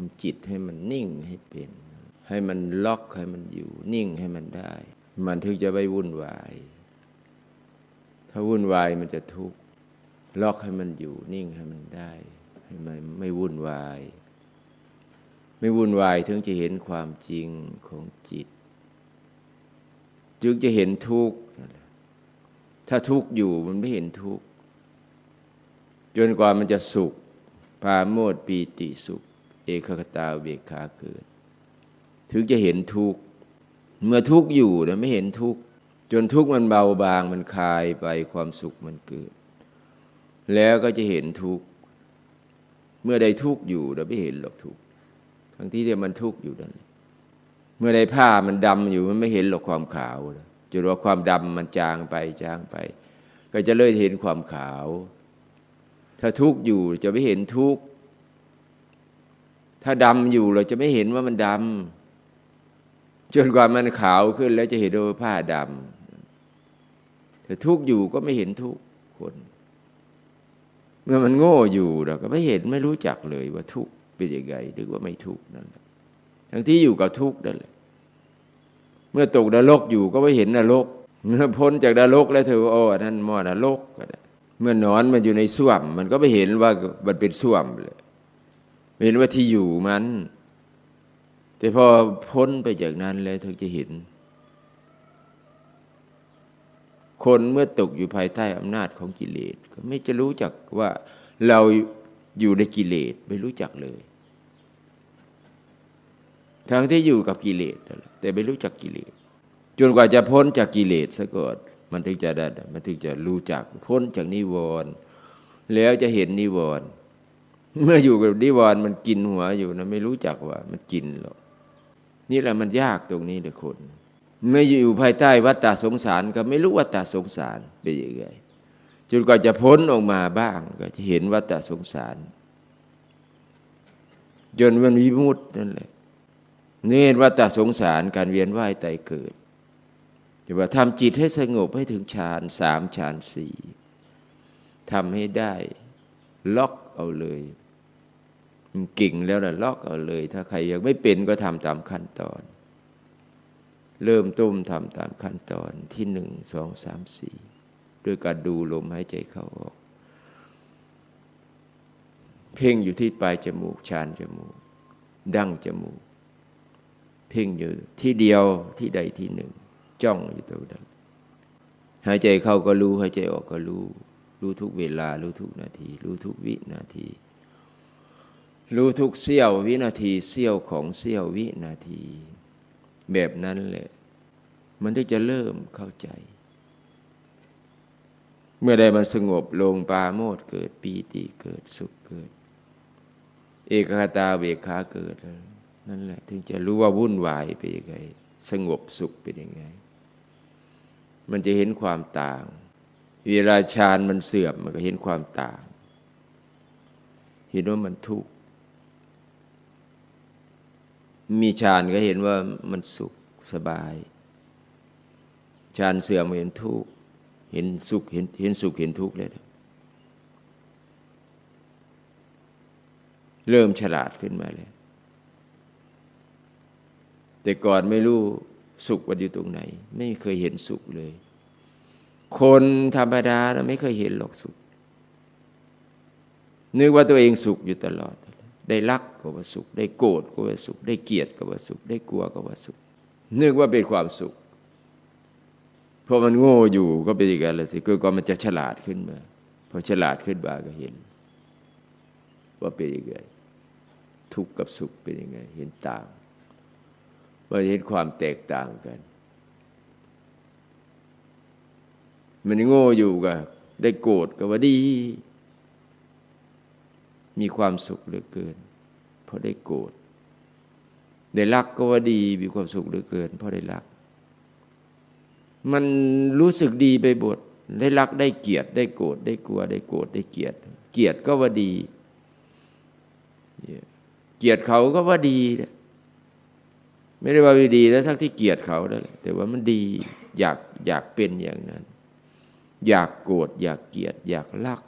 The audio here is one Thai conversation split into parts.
ทำจิตให้มันนิ่งให้เป็น ให้มันล็อกให้มันอยู่ นิ่งให้มันได้ มันถึงจะไม่วุ่นวาย ถ้าวุ่นวายมันจะทุกข์ล็อกให้มันอยู่ นิ่งให้มันได้ ให้มันไม่วุ่นวาย ไม่วุ่นวายถึงจะเห็นความจริงของจิต จึงจะเห็นทุกข์ถ้าทุกข์อยู่มันไม่เห็นทุกข์จนกว่ามันจะสุขปาโมดปีติสุข เอกคตาเบกขาเกิด ถึงจะเห็นทุกข์เมื่อทุกข์อยู่นะไม่เห็นทุกข์จนทุกข์มันเบาบางมันคลายไปความสุขมันเกิด แล้วก็จะเห็นทุกข์เมื่อใดทุกข์อยู่เราไม่เห็นหรอกทุกข์ทั้งที่ที่มันทุกข์อยู่นั่นเมื่อใดผ้ามันดำอยู่มันไม่เห็นหรอกความขาวจนว่าความดำมันจางไปจางไป ก็จะเลยเห็นความขาว ถ้าทุกข์อยู่จะไม่เห็นทุกข์ ถ้าดำอยู่เราจะไม่เห็นว่ามันดำจนกว่ามันขาวขึ้นแล้วจะเห็นว่าผ้าดำถ้าทุกอยู่ก็ไม่เห็นทุกคน เมื่อมันโง่อยู่เราก็ไม่เห็นไม่รู้จักเลยว่าทุกเป็นยังไงหรือว่าไม่ทุกนั่นแหละทั้งที่อยู่กับทุกนั่นแหละเมื่อตกนรกอยู่ก็ไม่เห็นนรกเมื่อพ้นจากนรกแล้วเธอโอ้ท่านมอนรกก็ได้เมื่อนอนมันอยู่ในส้วม มันก็ไม่เห็นว่ามันเป็นส้วมเลย เห็นว่าที่อยู่มัน แต่พอพ้นไปจากนั้นแล้วเธอจะเห็น คนเมื่อตกอยู่ภายใต้อำนาจของกิเลส ก็ไม่จะรู้จักว่าเราอยู่ในกิเลสไม่รู้จักเลยทั้งที่อยู่กับกิเลสแต่ไม่รู้จักกิเลสจนกว่าจะพ้นจากกิเลสซะก่อนมันถึงจะได้มันถึงจะรู้จักพ้นจากนิวรณ์แล้วจะเห็นนิวรณ์ เมื่ออยู่กับนิวรณ์มันกินหัวอยู่นะไม่รู้จักว่า มันกินหรอกนี่แหละมันยากตรงนี้เลยคนเมื่อยู่ภายใต้วัฏฏะสงสาร ก็ไม่รู้วัฏฏะสงสารเป็นยังไงจนกว่าจะพ้นออกมาบ้าง ก็จะเห็นวัฏฏะสงสาร จนมันวิมุตต์นั่นแหละเนื่อวัฏฏะสงสารการเวียนว่ายตายเกิดจะว่าทำจิตให้สงบให้ถึงฌานสามฌานสี่ทำให้ได้ ล็อก เอาเลยมันกิ่งแล้วนะลอกเอาเลย ถ้าใครยังไม่เป็นก็ทำตามขั้นตอน เริ่มต้มทำตามขั้นตอนที่หนึ่งสองสามสี่ด้วยการดูลมหายใจเข้าออก เพ่งอยู่ที่ปลายจมูกชานจมูก ดั้งจมูก เพ่งอยู่ที่เดียวที่ใดที่หนึ่ง จ้องอยู่ตรงนั้นหายใจเข้าก็รู้หายใจออกก็รู้ รู้ทุกเวลา รู้ทุกนาที รู้ทุกวินาที รู้ทุกเสี้ยววินาทีเสี้ยวของเสี้ยววินาที แบบนั้นแหละ มันถึงจะเริ่มเข้าใจ เมื่อใดมันสงบลงปาโมดเกิดปีติเกิดสุขเกิด เอกคตาเวขาเกิดนั่นแหละ ถึงจะรู้ว่าวุ่นวายไปยังไงสงบสุขเป็นยังไง มันจะเห็นความต่าง เวลาฌานมันเสื่อมมันก็เห็นความต่าง เห็นว่ามันทุกข์ มีฌานก็เห็นว่ามันสุขสบาย ฌานเสื่อมเห็นทุกข์ เห็นสุขเห็นเห็นสุขเห็นทุกข์เลยเริ่มฉลาดขึ้นมาเลย แต่ก่อนไม่รู้สุขว่าอยู่ตรงไหน ไม่เคยเห็นสุขเลย คนธรรมดาเราไม่เคยเห็นหรอกสุข นึกว่าตัวเองสุขอยู่ตลอด ได้รักก็ว่าสุข ได้โกรธก็ว่าสุข ได้เกลียดก็ว่าสุข ได้กลัวก็ว่าสุข นึกว่าเป็นความสุขพอมันโง่อยู่ก็เป็นอีกอะไรสิคือก็มันจะฉลาดขึ้นมาพอฉลาดขึ้นมาก็เห็น ว่าเป็นยังไงทุกข์กับสุขเป็นยังไง เห็นต่างว่าเห็นความแตกต่างกัน มันโง่อยู่ก็ได้โกรธก็ว่าดี มีความสุขเหลือเกิน เพราะได้โกรธได้รักก็ว่าดีมีความสุขเหลือเกิน เพราะได้รัก มันรู้สึกดีไปบทได้รักได้เกียรติได้โกรธได้กลัว ได้โกรธได้เกลียดเกียรติก็ว่าดี เกียรติเขาก็ว่าดี ไม่ได้ว่าดีแล้วทั้งที่เกียรติเขาแล้วแต่ว่ามันดี อยากอยากเป็นอย่างนั้น อยากโกรธอยากเกลียด อยากรัก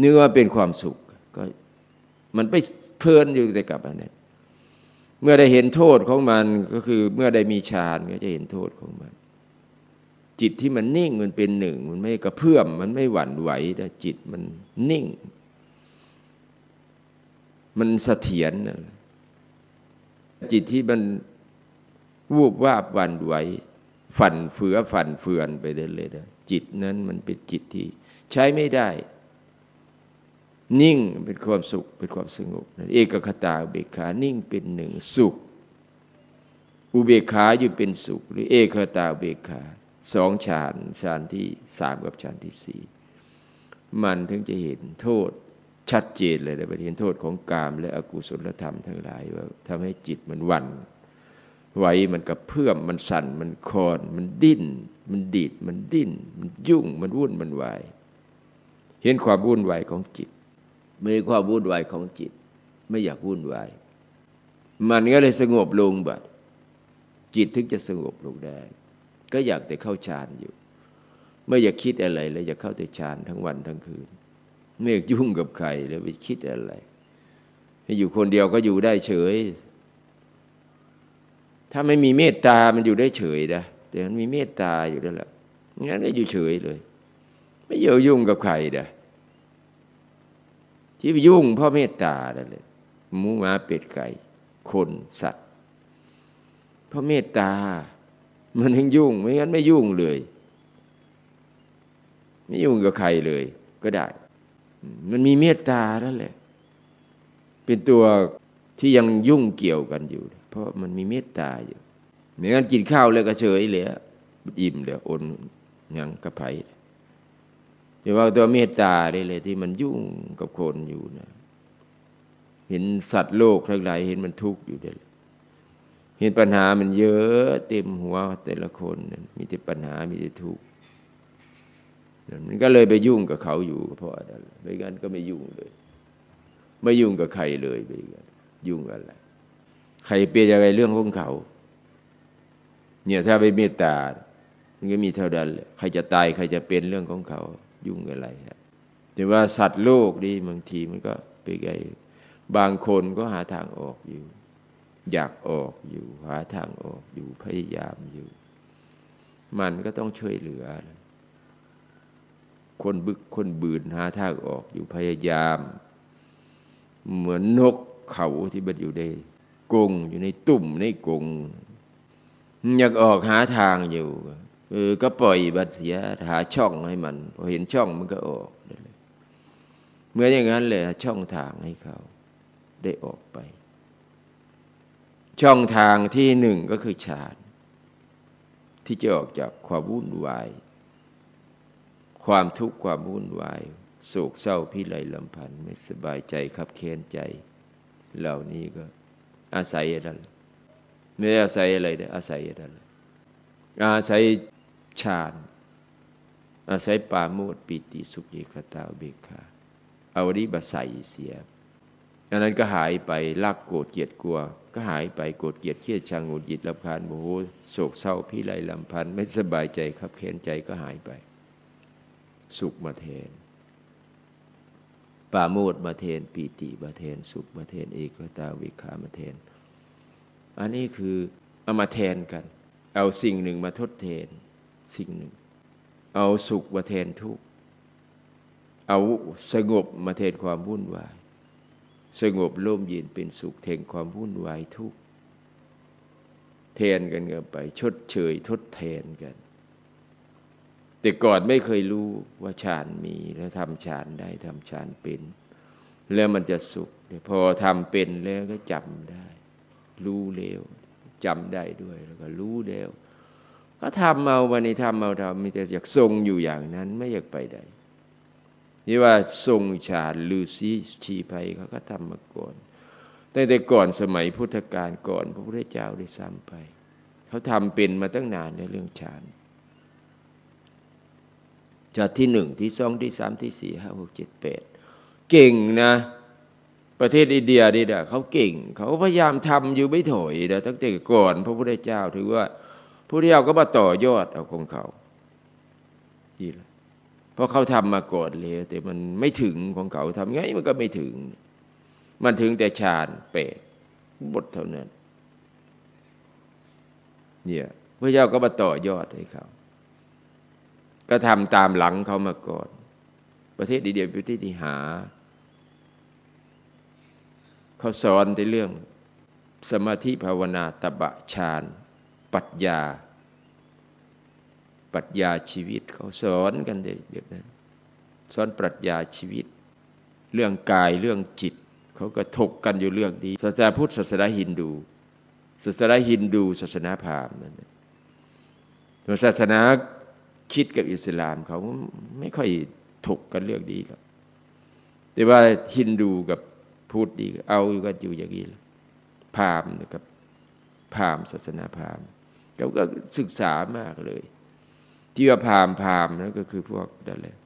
นึกว่าเป็นความสุขก็มันไปเพลินอยู่แต่กับอันนั้นเมื่อได้เห็นโทษของมันก็คือเมื่อได้มีฌานก็จะเห็นโทษของมัน จิตที่มันนิ่งมันเป็นหนึ่ง มันไม่กระเพื่อมมันไม่หวั่นไหวแต่จิตมันนิ่ง มันเสถียรจิตที่มันวูบวาบหวั่นไหว ฝันเฟือฝันเฟือนไปเรื่อยๆจิตนั้นมันเป็นจิตที่ใช้ไม่ได้ นิ่งเป็นความสุขเป็นความสงบเอกคตาอุเบกขานิ่งเป็นหนึ่งสุข อุเบกขาอยู่เป็นสุข หรือเอกคตาอุเบกขาสองฌานฌานที่สามกับฌานที่สี่มันถึงจะเห็นโทษชัดเจนเลยนะเห็นโทษของกามและอกุศลธรรมทั้งหลายว่าทำให้จิตมันวัน ไหวมันกระเพื่อมมันสั่นมันคอน มันดิ้น มันดีดมันดิ้น มันยุ่งมันวุ่นมันวายเห็นความวุ่นวายของจิตมีความวุ่นวายของจิต ไม่อยากวุ่นวาย มันก็เลยสงบลงบัดจิตถึงจะสงบลงได้ ก็อยากแต่เข้าฌานอยู่ ไม่อยากคิดอะไรเลยอยากเข้าแต่ฌานทั้งวันทั้งคืน ไม่อยากยุ่งกับใครเลยไปคิดอะไร ให้อยู่คนเดียวก็อยู่ได้เฉย ถ้าไม่มีเมตตา มันอยู่ได้เฉยนะแต่มันมีเมตตาอยู่แล้วแหละงั้นก็อยู่เฉยเลย ไม่เยอะยุ่งกับใครเด้ที่ไปยุ่งเพราะเมตตานั่นแหละหมูหมาเป็ดไก่ คนสัตว์ เพราะเมตตา มันถึงยุ่ง ไม่งั้นไม่ยุ่งเลย ไม่ยุ่งกับใครเลย ก็ได้ มันมีเมตตานั่นแหละ เป็นตัว ที่ยังยุ่งเกี่ยวกันอยู่ เพราะมันมีเมตตาอยู่ไม่งั้นกินข้าวเลยก็เฉยเลยอิ่มเดี๋ยวอนยังกระไผแต่ว่าตัวเมตตาได้เลย ที่มันยุ่งกับคนอยู่นะเห็นสัตว์โลกทั้งหลายเห็นมันทุกข์อยู่เด้เห็นปัญหามันเยอะเต็มหัวแต่ละคนมีแต่ปัญหามีแต่ทุกข์มันก็เลยไปยุ่งกับเขาอยู่เพราะอะไรไม่งั้นก็ไม่ยุ่งเลย ไม่ยุ่งกับใครเลยไปกัน ยุ่งอะไร ใครเป็นยังไงเรื่องของเขา เนี่ยถ้าไปเมตตา มันก็มีเท่านั้นแหละใครจะตายใครจะเป็นเรื่องของเขา ยุ่งอะไรแต่ว่าสัตว์โลกนี่บางทีมันก็ไปไงบางคนก็หาทางออกอยู่ อยากออกอยู่ หาทางออกอยู่พยายามอยู่ มันก็ต้องช่วยเหลือ คนบึกคนบืนหาทางออกอยู่พยายาม เหมือนนก เขาที่มันอยู่ในกงอยู่ในตุ่มในกงอยากออกหาทางอยู่เออก็ปล่อยบัดเสียหาช่องให้มันพอเห็นช่องมันก็ออกเมื่ออย่างนั้นเลยช่องทางให้เขาได้ออกไป ช่องทางที่หนึ่งก็คือฌานที่จะออกจากความวุ่นวาย ความทุกข์ความวุ่นวายโศกเศร้าพิไรลำพันธ์ไม่สบายใจขับเค้นใจ เหล่านี้ก็ อาศัยอะไรไม่ได้อาศัยอะไรเลยอาศัยอะไรอาศัยฌานอาศัยปาโมดปิติสุขิคตาเบคาเอาดีบาใส่เสียอันนั้นก็หายไปลักโกรธเกียดกลัว ก็หายไปโกรธเกียดเครียดชังหงุดหงิดลำคาญโมโหโศกเศร้าพิไรลำพันธ์ไม่สบายใจขับเค้นใจก็หายไป สุขมาแทน ปาโมดมาแทนปีติมาแทนสุขมาแทนเอกตาวิขามาแทน อันนี้คือเอามาแทนกัน เอาสิ่งหนึ่งมาทดแทนสิ่งหนึ่ง เอาสุขมาแทนทุกข์เอาสงบมาแทนความวุ่นวาย สงบร่มเย็นเป็นสุขแทนความวุ่นวายทุกข์แทนกันกันไป ชดเชยทดแทนกัน แต่ก่อนไม่เคยรู้ว่าฌานมีแล้วทำฌานได้ทำฌานเป็น แล้วมันจะสุขพอทำเป็นแล้วก็จำได้ รู้เร็วจำได้ด้วยแล้วก็รู้แล้วก็ทำเอาวันนี้ทำเอาทำมีแต่อยากทรงอยู่อย่างนั้นไม่อยากไปใดนี่ว่าทรงฌานลือซีชีภัยเขาก็ทำมาก่อนตั้งแต่ก่อนสมัยพุทธกาลก่อนพระพุทธเจ้าได้ซ้ำไป เขาทำเป็นมาตั้งนานในเรื่องฌาน จากที่หนึ่งที่สองที่สามที่สี่ห้าหกเจ็ดแปดเก่งนะ ประเทศอินเดียนี่นะเขาเก่ง เขาพยายามทำอยู่ไม่ถอยนะตั้งแต่ก่อนพระพุทธเจ้าถือว่าผู้ที่เอาก็มาต่อยอดเอาของเขาดีแล้วเพราะเขาทำมาก่อนเลยแต่มันไม่ถึงของเขาทำไงมันก็ไม่ถึง มันถึงแต่ฌานแปดบทเท่านั้นเนี่ยพระเจ้าก็มาต่อยอดให้เขา ก็ทำตามหลังเขามาก่อน ประเทศดีเดียวเป็นประเทศที่หา เขาสอนในเรื่องสมาธิภาวนาตบะฌานปัญญาปรัชญาชีวิตเขาสอนกันแบบนั้น สอนปรัชญาชีวิต เรื่องกายเรื่องจิต เขาก็ถกกันอยู่เรื่องนี้ศาสนาพุทธศาสนาฮินดูศาสนาฮินดูศาสนาพราหมณ์นั่นส่วนศาสนา คิดกับอิสลามเขาไม่ค่อยถกกันเรื่องนี้หรอกแต่ว่าฮินดูกับพุทธดี เอาอยู่กันอยู่อย่างนี้พราหมณ์กับพราหมณ์ศาสนาพราหมณ์เขาก็ศึกษามากเลย ที่ว่าพราหมณ์พราหมณ์นั่นก็คือพวกนั่นแหละ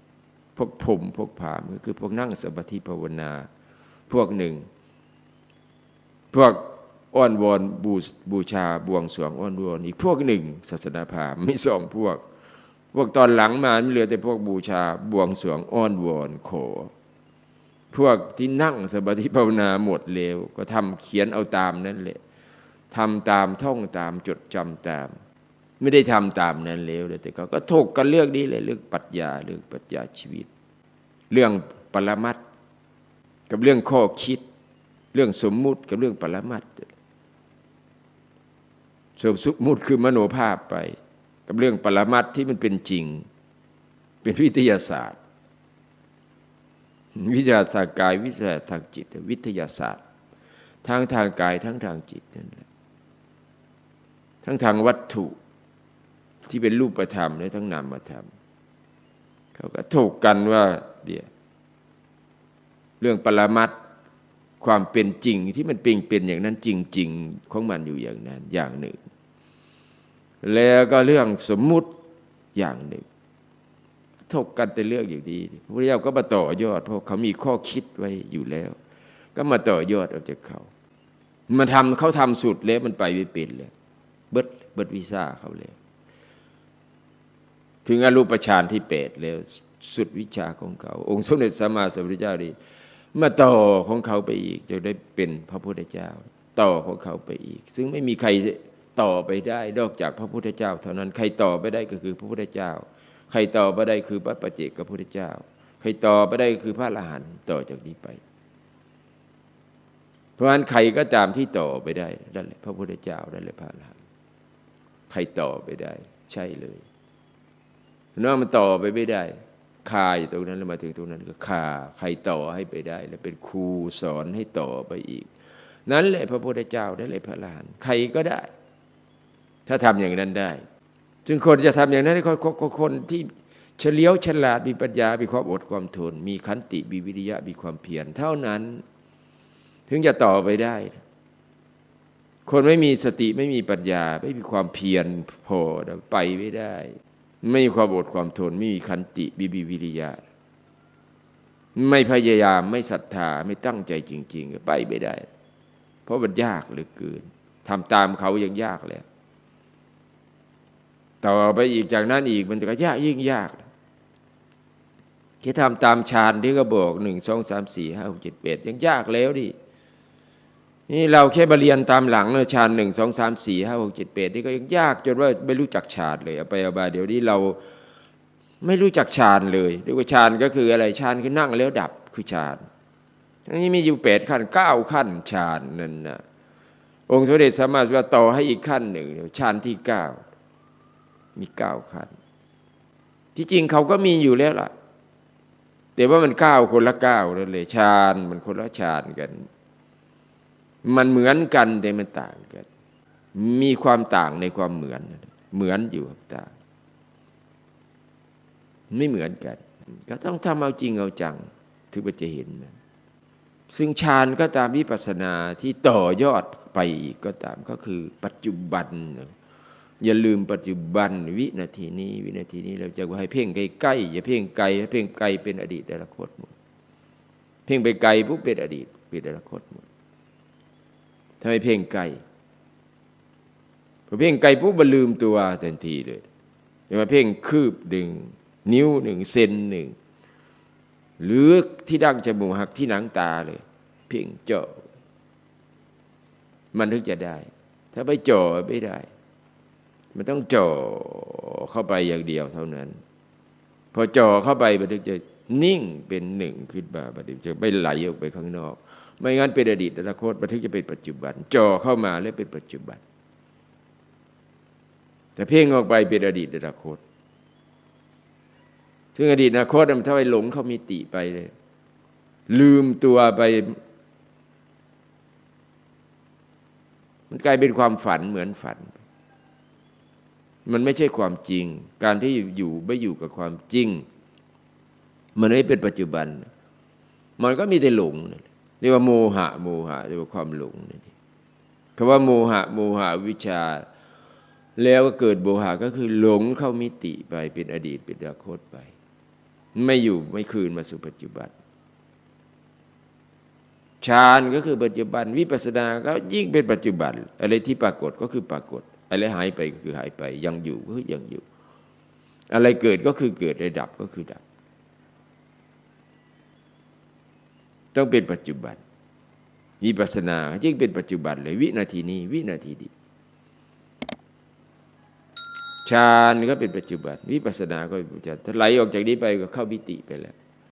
พวกผมพวกพราหมณ์ก็คือพวกนั่งสมาธิภาวนา พวกหนึ่ง พวกอ้อนวอนบูบูชาบวงสรวงอ้อนวอนอีกพวกหนึ่ง ศาสนาพราหมณ์ไม่สองพวก พวกตอนหลังมาไม่เหลือแต่พวกบูชาบวงสรวงอ้อนวอนขอ พวกที่นั่งสมาธิภาวนาหมดเร็วก็ทำเขียนเอาตามนั่นแหละทำตามท่องตามจดจำตาม ไม่ได้ทำตามนั้นเร็วเลยแต่เขาก็ถกกันเรื่องนี้เลยเรื่องปรัชญาเรื่องปรัชญาชีวิต เรื่องปรมัตกับเรื่องข้อคิด เรื่องสมมุติกับเรื่องปรมัตสมมุติคือมโนภาพไป กับเรื่องปรมัตที่มันเป็นจริง เป็นวิทยาศาสตร์ วิทยาศาสตร์กายวิทยาศาสตร์ทางจิต วิทยาศาสตร์ทั้งทางกายทั้งทางจิตนั่นแหละทั้งทางวัตถุที่เป็นรูปธรรมและทั้งนามธรรมเขาก็ถกกันว่าเดี๋ยวเรื่องปรมัตความเป็นจริงที่มันเป็นเป็นอย่างนั้นจริง ๆ ของมันอยู่อย่างนั้นอย่างหนึ่ง แล้วก็เรื่องสมมุติอย่างหนึ่งถกกันแต่เรื่องอย่างนี้พระเจ้าก็มาต่อยอด เพราะเขามีข้อคิดไว้อยู่แล้ว ก็มาต่อยอดออกจากเขา มันทำเขาทำสุดแล้วมันไปไม่เป็นเลยเบิดเบิดวีซ่าเขาแล้วถึงอรูปฌานที่แปดแล้วสุดวิชาของเขา องค์สมเด็จสัมมาสัมพุทธเจ้าดีมาต่อของเขาไปอีกจะได้เป็นพระพุทธเจ้า ต่อของเขาไปอีก ซึ่งไม่มีใคร ต่อไปได้นอกจากพระพุทธเจ้า เท่านั้นใครต่อไปได้ก็คือพระพุทธเจ้า ใครต่อไปได้คือพระปัจเจกพระพุทธเจ้า ใครต่อไปได้คือพระอรหันต์ต่อจากนี้ไป เพราะฉะนั้นใครก็ตามที่ต่อไปได้นั่นแหละพระพุทธเจ้านั่นแหละพระอรหันต์ใครต่อไปได้ ใช่เลยเนาะมันต่อไปไม่ได้คาอยู่ตรงนั้นแล้วมาถึงตรงนั้นก็คาใครต่อให้ไปได้ แล้วเป็นครูสอนให้ต่อไปอีก นั้นแหละพระพุทธเจ้านั่นแหละพระอรหันต์ใครก็ได้ ถ้าทำอย่างนั้นได้จึงคนจะทำอย่างนั้นคนคนที่เฉลียวฉลาดมีปัญญา มีความอดความทน มีขันติมีวิริยะมีความเพียรเท่านั้น ถึงจะต่อไปได้ คนไม่มีสติไม่มีปัญญา ไม่มีความเพียรพอไปไม่ได้ ไม่มีความอดความทน ไม่มีคันติบิบิวิริยะ ไม่พยายามไม่ศรัทธาไม่ตั้งใจจริง ๆ ไปไม่ได้ เพราะมันยากเหลือเกินทำตามเขายังยากแล้ว ต่อไปอีกจากนั้นอีกมันก็ยากยิ่งยากแค่ทำตามฌานที่ก็บอกหนึ่งสองสามสี่ห้าหกเจ็ดแปดยังยากแล้วดินี่เราแค่มาเรียนตามหลังเนฌานหนึ่งสองสามสี่ห้าหกเจ็ดแปดนี่ก็ยังยากจนว่าไม่รู้จักฌานเลยเอาไปเอามาเดี๋ยวนี้เราไม่รู้จักฌานเลยเรียกว่าฌานก็คืออะไรฌานคือนั่งแล้วดับคือฌานทั้งนี้มีอยู่แปดขั้นเก้าขั้นฌานนั่นนะองค์สมเด็จสามารถว่าต่อให้อีกขั้นหนึ่งฌานที่เก้า มีเก้าขั้น ที่จริงเขาก็มีอยู่แล้วล่ะ แต่ว่ามันเก้าคนละเก้านั่นเลยฌานมันคนละฌานกัน มันเหมือนกันแต่มันต่างกัน มีความต่างในความเหมือน เหมือนอยู่ต่าง ไม่เหมือนกัน ก็ต้องทำเอาจริงเอาจัง ถึงจะเห็นมันซึ่งฌานก็ตามวิปัสสนาที่ต่อยอดไปอีกก็ตามก็คือปัจจุบัน อย่าลืมปัจจุบันวินาทีนี้ วินาทีนี้เราจะให้เพ่งใกล้ๆอย่าเพ่งไกลให้เพ่งไกลเป็นอดีตอนาคตหมดเพ่งไปไกลปุ๊บเป็นอดีตเป็นอนาคตหมดทำไมเพ่งไกลพอเพ่งไกลปุ๊บมันลืมตัวทันทีเลยจะมาเพ่งคืบหนึ่งนิ้วหนึ่งเซนหนึ่งหรือที่ดั้งจมูกหักที่หนังตาเลย เพ่งเจ่อมันถึงจะได้ ถ้าไปจ่อไม่ได้ มันต้องจ่อเข้าไปอย่างเดียวเท่านั้น พอจ่อเข้าไปมันถึงจะนิ่งเป็นหนึ่งขึ้นมามันถึงจะไม่ไหลออกไปข้างนอก ไม่งั้นเป็นอดีตอนาคตมันถึงจะเป็นปัจจุบัน จ่อเข้ามาแล้วเป็นปัจจุบัน แต่เพ่งออกไปเป็นอดีตอนาคต ซึ่งอดีตอนาคตมันถ้าไปหลงเข้ามิติไปเลย ลืมตัวไป มันกลายเป็นความฝันเหมือนฝัน มันไม่ใช่ความจริง การที่อยู่ไม่อยู่กับความจริง มันไม่เป็นปัจจุบัน มันก็มีแต่หลงเรียกว่าโมหะโมหะเรียกว่าความหลงนี่คำว่าโมหะโมหะวิชา แล้วก็เกิดโมหะก็คือหลงเข้ามิติไปเป็นอดีตเป็นอนาคตไป ไม่อยู่ไม่คืนมาสู่ปัจจุบันฌานก็คือปัจจุบันวิปัสสนาก็ยิ่งเป็นปัจจุบัน อะไรที่ปรากฏก็คือปรากฏ อะไรหายไปก็คือหายไป ยังอยู่ก็ยังอยู่ อะไรเกิดก็คือเกิดอะไรดับก็คือดับ ต้องเป็นปัจจุบันวิปัสสนายิ่งเป็นปัจจุบันเลยวินาทีนี้ วินาทีนี้ฌานก็เป็นปัจจุบัน วิปัสสนาก็เป็นปัจจุบันถ้าไหลออกจากนี้ไปก็เข้ามิติไปแล้ว